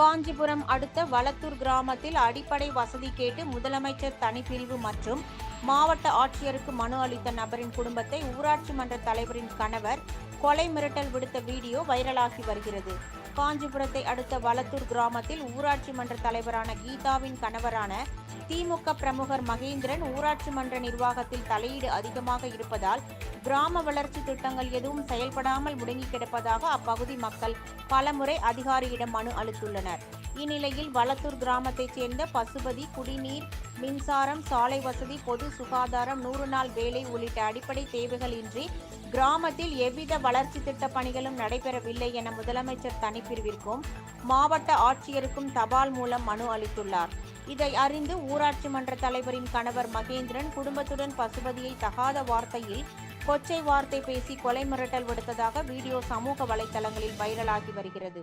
காஞ்சிபுரம் அடுத்த வளத்தூர் கிராமத்தில் அடிப்படை வசதி கேட்டு முதலமைச்சர் தனிப்பிரிவு மற்றும் மாவட்ட ஆட்சியருக்கு மனு அளித்த நபரின் குடும்பத்தை ஊராட்சி மன்ற தலைவரின் கணவர் கொலை மிரட்டல் விடுத்த வீடியோ வைரலாகி வருகிறது. காஞ்சிபுரத்தை அடுத்த வளத்தூர் கிராமத்தில் ஊராட்சி மன்ற தலைவரான கீதாவின் கணவரான திமுக பிரமுகர் மகேந்திரன் ஊராட்சி மன்ற நிர்வாகத்தில் தலையீடு அதிகமாக இருப்பதால் கிராம வளர்ச்சி திட்டங்கள் எதுவும் செயல்படாமல் முடங்கி கிடப்பதாக அப்பகுதி மக்கள் பலமுறை அதிகாரியிடம் மனு அளித்துள்ளனர். இந்நிலையில் வளத்தூர் கிராமத்தைச் சேர்ந்த பசுபதி குடிநீர் மின்சாரம் சாலை வசதி பொது சுகாதாரம் நூறு நாள் வேலை உள்ளிட்ட அடிப்படை தேவைகள் இன்றி கிராமத்தில் எவ்வித வளர்ச்சி திட்ட பணிகளும் நடைபெறவில்லை என முதலமைச்சர் தனி தனிப்பிரிவிற்கும் மாவட்ட ஆட்சியருக்கும் தபால் மூலம் மனு அளித்துள்ளார். இதை அறிந்து ஊராட்சி மன்ற தலைவரின் கணவர் மகேந்திரன் குடும்பத்துடன் பசுபதியை தகாத வார்த்தையில் கொச்சை வார்த்தை பேசி கொலை மிரட்டல் விடுத்ததாக வீடியோ சமூக வலைதளங்களில் வைரலாகி வருகிறது.